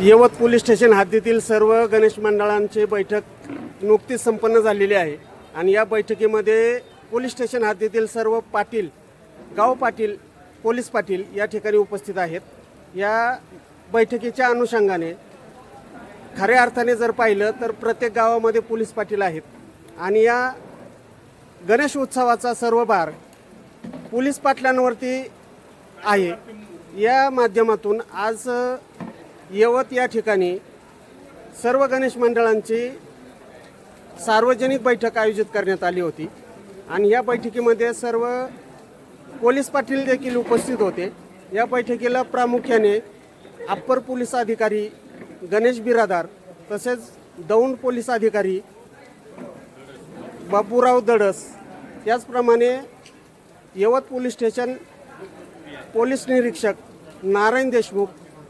यवत police station हद्दीतील सर्व गणेश मंडळांची बैठक नुकतीच संपन्न झालेली आहे. आणि या बैठकीमध्ये पोलीस स्टेशन हद्दीतील सर्व पाटील गाव पाटील पोलीस पाटील या ठिकाणी उपस्थित आहेत. या बैठकीच्या अनुषंगाने खऱ्या अर्थाने जर पाहिलं तर प्रत्येक गावामध्ये पोलीस पाटील आहेत. आणि या गणेश उत्सवाचा सर्व भार पोलीस पाटलांवरती आहे. या माध्यमातून आज यवत या ठिकाणी सर्व गणेश मंडळांची सार्वजनिक बैठक आयोजित करण्यात आली होती. आणि या बैठकीमध्ये सर्व पोलीस पाटील देखील उपस्थित होते. या बैठकीला प्रामुख्याने अप्पर पोलीस अधिकारी गणेश बिरादार तसेच दौंड पोलीस अधिकारी बापूराव दडस त्याचप्रमाणे यवत पोलीस स्टेशन पोलीस निरीक्षक नारायण देशमुख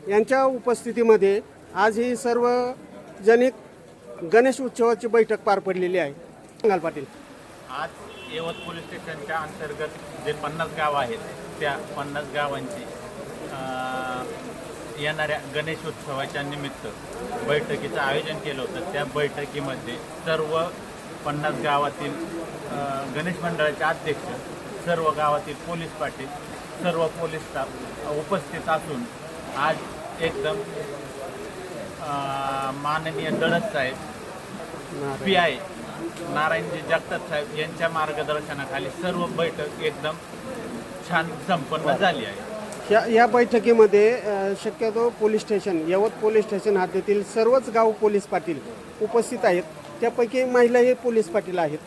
यांच्या उपस्थितीमध्ये आज ही सर्वजनिक गणेश उत्सवाची बैठक पार पडलेली आहे. सांगाल पाटील. आज यवत पोलीस स्टेशनच्या अंतर्गत जे पन्नास गाव आहेत त्या पन्नास गावांची येणाऱ्या गणेश उत्सवाच्या निमित्त बैठकीचं आयोजन केलं होतं. त्या बैठकीमध्ये सर्व पन्नास गावातील गणेश मंडळाचे अध्यक्ष सर्व गावातील पोलीस पाटील सर्व पोलीस स्टाफ उपस्थित असून आज एकदम माननीय दळत साहेब पी आय नारायणजी जगताप साहेब यांच्या मार्गदर्शनाखाली सर्व बैठक एकदम छान संपन्न झाली आहे. या या बैठकीमध्ये शक्यतो police station Yavat police station हद्दीतील सर्वच गाव पोलीस पाटील उपस्थित आहेत. त्यापैकी महिलाही पोलीस पाटील आहेत.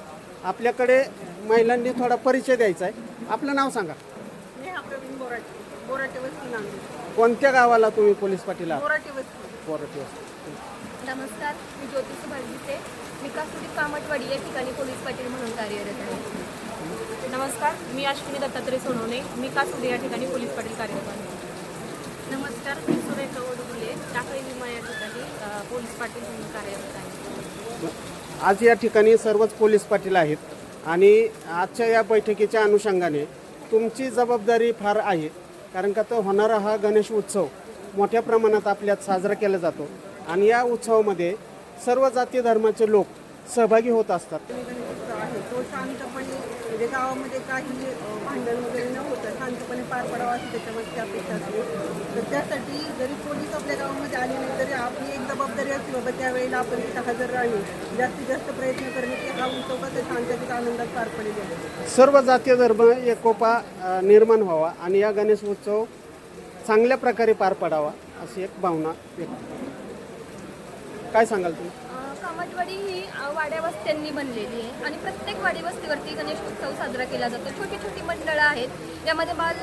आपल्याकडे महिलांनी थोडा परिचय द्यायचा आहे. आपलं नाव सांगा. कोणत्या गावाला तुम्ही पोलीस पाटील आहात? वस्ती. पोराटे. नमस्कार मी ज्योती सुभाष गीते मी कासुडी कामटवाडी या ठिकाणी पोलीस पाटील म्हणून कार्यरत आहे. नमस्कार मी अश्विनी दत्तात्रय सोनवणे. मी कासुडे या ठिकाणी पोलीस पाटील कार्यरत आहे. नमस्कार मी सुरेखा वडुले टाकळी विमा या ठिकाणी अ, पोलीस पाटील म्हणून कार्यरत आहे. आज या ठिकाणी सर्वच पोलीस पाटील आहेत आणि आजच्या या बैठकीच्या अनुषंगाने तुमची जबाबदारी फार आहे. कारण का तो होणारा हा गणेश उत्सव मोठ्या प्रमाणात आपल्यात साजरा केला जातो. आणि या उत्सवामध्ये सर्व जाती धर्माचे लोक सहभागी होत असतात. तो शांतपणे म्हणजे गावामध्ये काही भांडण वगैरे न होता शांतपणे पार पडावा अशी त्याच्यामध्ये अपेक्षा असते. त्यासाठी जरी पोलीस आपल्या गावामध्ये आले नाही तरी आपली एक जबाबदारी असते बाबा त्यावेळेला आपण तिथं हजर राहणे जास्तीत जास्त प्रयत्न करणे की हा उत्सव कसा शांततेत आनंदात पार पडेल. सर्व जातीय धर्म एकोपा निर्माण व्हावा आणि या गणेश उत्सव चांगल्या प्रकारे पार पडावा अशी एक भावना व्यक्त काय सांगाल तुम्ही? अं, ही वाड्यावस्त्यांनी वाड्या वस्त्यांनी बनलेली आहे. आणि प्रत्येक वाडी वस्तीवरती गणेश उत्सव साजरा केला जातो. छोटी छोटी मंडळं आहेत. यामध्ये बाल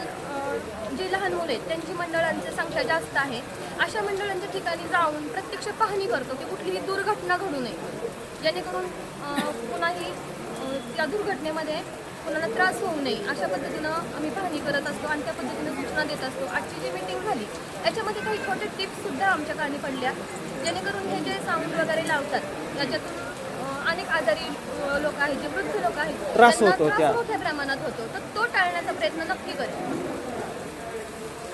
जे जी लहान मुलं आहेत त्यांची मंडळांची संख्या जास्त आहे. अशा मंडळांच्या ठिकाणी जाऊन प्रत्यक्ष पाहणी करतो की कुठलीही दुर्घटना घडू नये. जेणेकरून कोणाही त्या दुर्घटनेमध्ये कुणाला त्रास होऊ नये अशा पद्धतीनं आम्ही पाहणी करत असतो आणि त्या पद्धतीनं सूचना देत असतो. आजची जी मीटिंग झाली याच्यामध्ये काही छोटे टिप्स सुद्धा आमच्या कानी पडल्या. जेणेकरून हे जे साऊंड वगैरे लावतात याच्यातून अनेक आजारी लोक आहेत जे वृद्ध लोक आहेत त्रास होतो मोठ्या प्रमाणात होतो. तर तो टाळण्याचा प्रयत्न नक्की करेल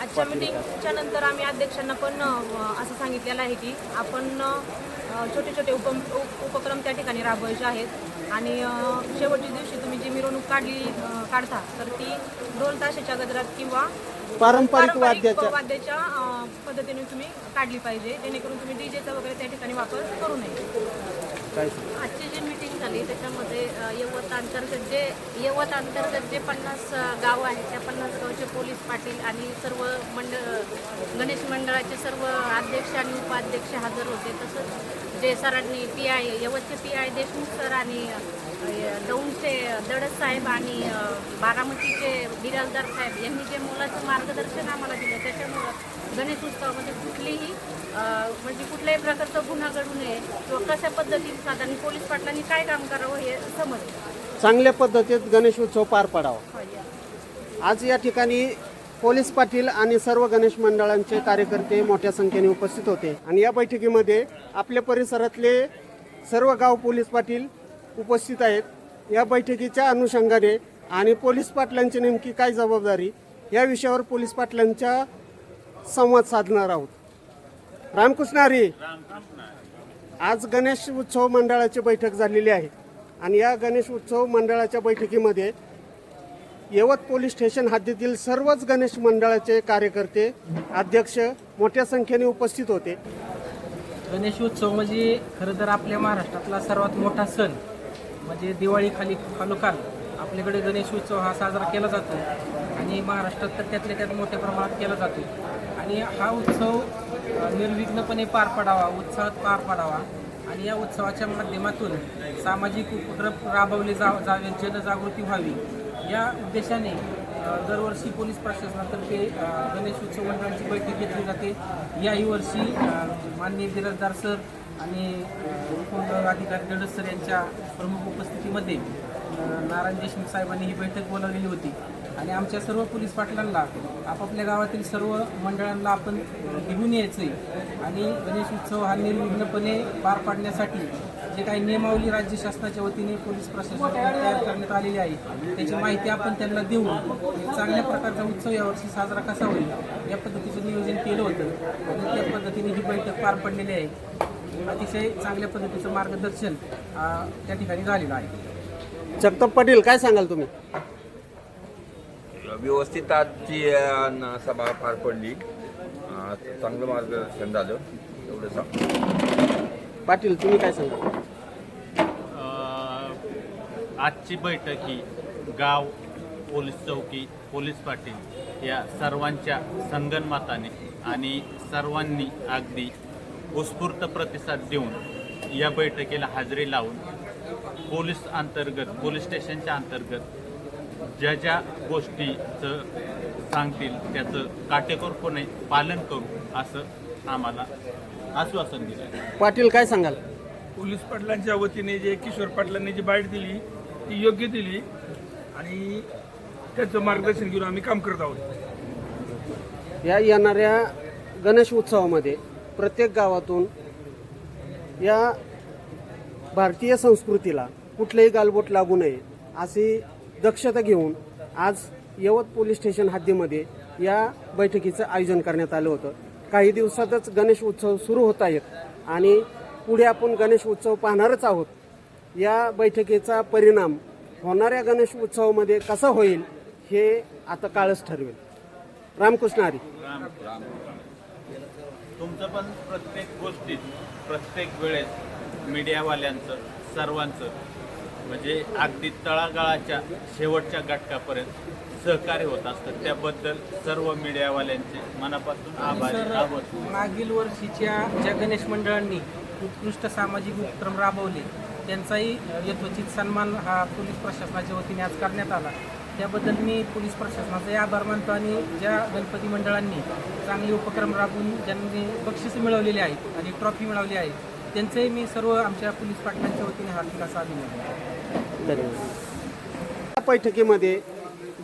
आजच्या मिटिंगच्या नंतर आम्ही अध्यक्षांना पण असं सांगितलेलं आहे की आपण छोटे छोटे उप उप- उपक्रम त्या ठिकाणी राबवायचे आहेत. आणि शेवटच्या दिवशी तुम्ही जी मिरवणूक काढली काढता तर ती ढोल ताशाच्या गजरात किंवा पारंपरिक वाद्याच्या. वाद्याच्या पद्धतीने तुम्ही काढली पाहिजे जेणेकरून तुम्ही डीजेचा वगैरे त्या ठिकाणी वापर करू नये? आजची जी मीटिंग झाली त्याच्यामध्ये यवत अंतर्गत जे यवत अंतर्गत जे पन्नास गाव आहेत त्या पन्नास गावचे पोलीस पाटील आणि सर्व मंडळ गणेश मंडळाचे सर्व अध्यक्ष आणि उपाध्यक्ष हजर होते. तसंच जे सरांनी पी आय यवतचे पी आय देशमुख सर आणि दौंडचे दडस साहेब आणि बारामतीचे बिराजदार साहेब यांनी जे मुलाचं मार्गदर्शन आम्हाला दिलं त्याच्यामुळं गणेश उत्सवामध्ये कुठलीही म्हणजे कुठल्याही प्रकारचा गुन्हा घडू नये किंवा कशा पद्धतीने साधारण पोलीस पाटलांनी काय काम करावं हे समजलं चांगल्या पद्धतीत गणेश उत्सव पार पडावा. आज या ठिकाणी पोलीस पाटील आणि सर्व गणेश मंडळांचे कार्यकर्ते मोठ्या संख्येने उपस्थित होते. आणि या बैठकीमध्ये आपल्या परिसरातले सर्व गाव पोलीस पाटील उपस्थित आहेत. या बैठकीच्या अनुषंगाने आणि पोलीस पाटलांची नेमकी काय जबाबदारी या विषयावर पोलीस पाटलांच्या संवाद साधणार आहोत. रामकृष्ण हरी आज गणेश उत्सव मंडळाची बैठक झालेली आहे. आणि या गणेश उत्सव मंडळाच्या बैठकीमध्ये यवत पोलीस स्टेशन हद्दीतील सर्वच गणेश मंडळाचे कार्यकर्ते अध्यक्ष मोठ्या संख्येने उपस्थित होते. गणेशोत्सव म्हणजे खरं तर आपल्या महाराष्ट्रातला सर्वात मोठा सण म्हणजे दिवाळी खाली खालोखाल आपल्याकडे गणेशोत्सव हा साजरा केला जातो आणि महाराष्ट्रात तर त्यातल्या त्यात मोठ्या प्रमाणात केला जातो. आणि हा उत्सव निर्विघ्नपणे पार पडावा उत्साहात पार पडावा आणि या उत्सवाच्या माध्यमातून सामाजिक उपक्रम राबवले जा जावे जनजागृती व्हावी. या उद्देशाने दरवर्षी पोलीस प्रशासनातर्फे गणेश उत्सव मंडळाची बैठक घेतली जाते. याही वर्षी माननीय बिराजदार सर आणि अ, अधिकारी गडस सर यांच्या प्रमुख उपस्थितीमध्ये नारायण देशमुख साहेबांनी ही बैठक बोलावलेली होती. आणि आमच्या सर्व पोलीस पाटलांना आपापल्या गावातील सर्व मंडळांना आपण घेऊन यायचं आहे आणि गणेश उत्सव हा निर्विघ्नपणे पार पाडण्यासाठी जे काही नियमावली राज्य शासनाच्या वतीने पोलीस प्रशासनाकडून तयार करण्यात आलेली आहे त्याची माहिती आपण त्यांना देऊन एक चांगल्या प्रकारचा उत्सव यावर्षी साजरा कसा होईल या पद्धतीचं नियोजन केलं होतं. आणि त्या पद्धतीने ही बैठक पार पडलेली आहे. अतिशय चांगल्या पद्धतीचं मार्गदर्शन त्या ठिकाणी झालेलं आहे. जगताप पाटील काय सांगाल तुम्ही? व्यवस्थित आजची सभा पार पडली. चांगलं मार्गदर्शन झालं. एवढं सांग पाटील तुम्ही काय सांगाल? अ, आजची बैठक ही गाव पोलीस चौकी पोलीस पाटील या सर्वांच्या संगनमताने आणि सर्वांनी अगदी उत्स्फूर्त प्रतिसाद देऊन या बैठकीला हजेरी लावून पोलीस अंतर्गत पोलीस स्टेशनच्या अंतर्गत ज्या ज्या गोष्टीचं सांगतील त्याचं काटेकोरपणे पालन करू असं आम्हाला आश्वासन दिलं. पाटील काय सांगाल? पोलीस पाटलांच्या वतीने जे किशोर पाटलांनी जी बाईट दिली ती योग्य दिली आणि त्याचं मार्गदर्शन घेऊन आम्ही काम करत आहोत. या येणाऱ्या गणेश उत्सवामध्ये प्रत्येक गावातून या भारतीय संस्कृतीला कुठलेही गालबोट लागू नये अशी दक्षता घेऊन आज यवत पोलीस स्टेशन हद्दीमध्ये या बैठकीचं आयोजन करण्यात आलं होतं. काही दिवसातच गणेश उत्सव सुरू होत आहेत आणि पुढे आपण गणेश उत्सव पाहणारच आहोत. या बैठकीचा परिणाम होणाऱ्या गणेश उत्सवामध्ये कसा होईल हे आता काळच ठरवेल. रामकृष्ण हरी. तुमचं पण प्रत्येक गोष्टीत प्रत्येक वेळेस मीडियावाल्यांचं सर्वांचं म्हणजे अगदी तळागाळाच्या शेवटच्या घटकापर्यंत सहकार्य होत असतं. त्याबद्दल सर्व मीडियावाल्यांचे मनापासून आभार मागील वर्षीच्या ज्या गणेश मंडळांनी उत्कृष्ट सामाजिक उपक्रम राबवले त्यांचाही यथोचित सन्मान हा पोलीस प्रशासनाच्या वतीने आज करण्यात आला. त्याबद्दल मी पोलीस प्रशासनाचाही आभार मानतो आणि ज्या गणपती मंडळांनी चांगले उपक्रम राबवून ज्यांनी बक्षिसं मिळवलेली आहेत आणि ट्रॉफी मिळवली आहे त्यांचंही मी सर्व आमच्या पोलीस पाटलांच्या वतीने हार्दिक असा अभिनंदन या बैठकीमध्ये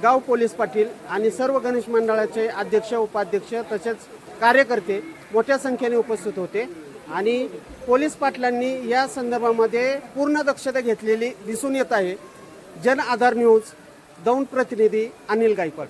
गाव पोलीस पाटील आणि सर्व गणेश मंडळाचे अध्यक्ष उपाध्यक्ष तसेच कार्यकर्ते मोठ्या संख्येने उपस्थित होते आणि पोलीस पाटलांनी या संदर्भामध्ये पूर्ण दक्षता घेतलेली दिसून येत आहे. जन आधार न्यूज दौंड प्रतिनिधी अनिल गायकवाड.